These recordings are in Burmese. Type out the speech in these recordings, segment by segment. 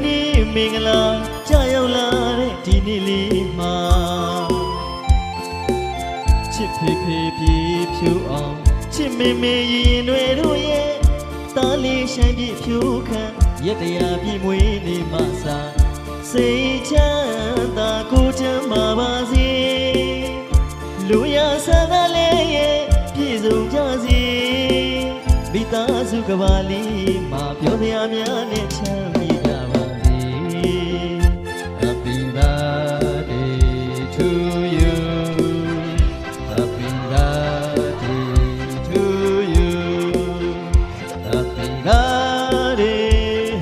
မင်္ဂလာကြာရောက်လာတဲ့ဒီနေ့လေးမှာချစ်ဖေဖေပြေဖြူအောင်ချစ်မေမေရင်တွေတို့ရဲ့တားလေးရှမ်းပြည့်ဖြူခံရက်တရာပြည့်မွေးနေမှစာစိတ်ချမ်းသာကိုယ်ချမ်းပါပါစေလူရဆန္ဒလေးရဲ့ပြည့်စုံကြစေမိသားစုကဘာလေးမှာပြောပြများနဲ့ချမ်း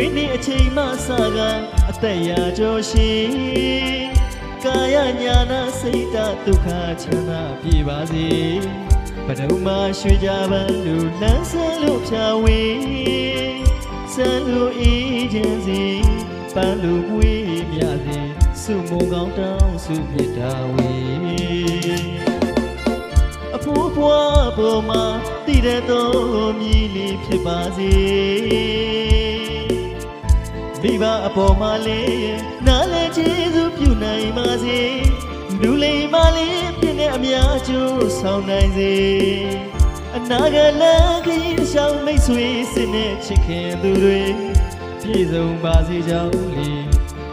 မွေးနေ့အချိန်မှစကအသက်ရာကျော်ရှိကာယညာနာစိတ်ဓာတ်ဒုက္ခချမ်းသာပြေပါစေဘဒုမရွှေကြပန်းလူလန်းဆန်းလို့ဖြာဝေဆန်းလို့အေးချမ်းစီပန်းလို့မွေးမြစေစုမုံကောင်းတောင်းစုမြတ်တာဝေအဖိုးဘွားပေါ်မှာတည်တဲ့တော်မြည်လေးဖြစ်ပါစေ မိဘအပေါ်မှာလေးနားလဲကျေးဇူးပြုနိုင်ပါစေလူလိမ္မာလေးဖြစ်တဲ့အများကျိုးဆောင်နိုင်စေအနာဂတ်လမ်းခရီးတစ်လျှောက်မိတ်ဆွေစစ်နဲ့ချစ်ခင်သူတွေပြည့်စုံပါစေကြောင်းလေး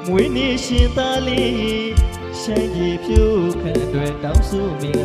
မွေးနေ့ရှင်သားလေးရှမ်းကြီးဖြူခံအတွက်တောင်းဆိုမင်္ဂ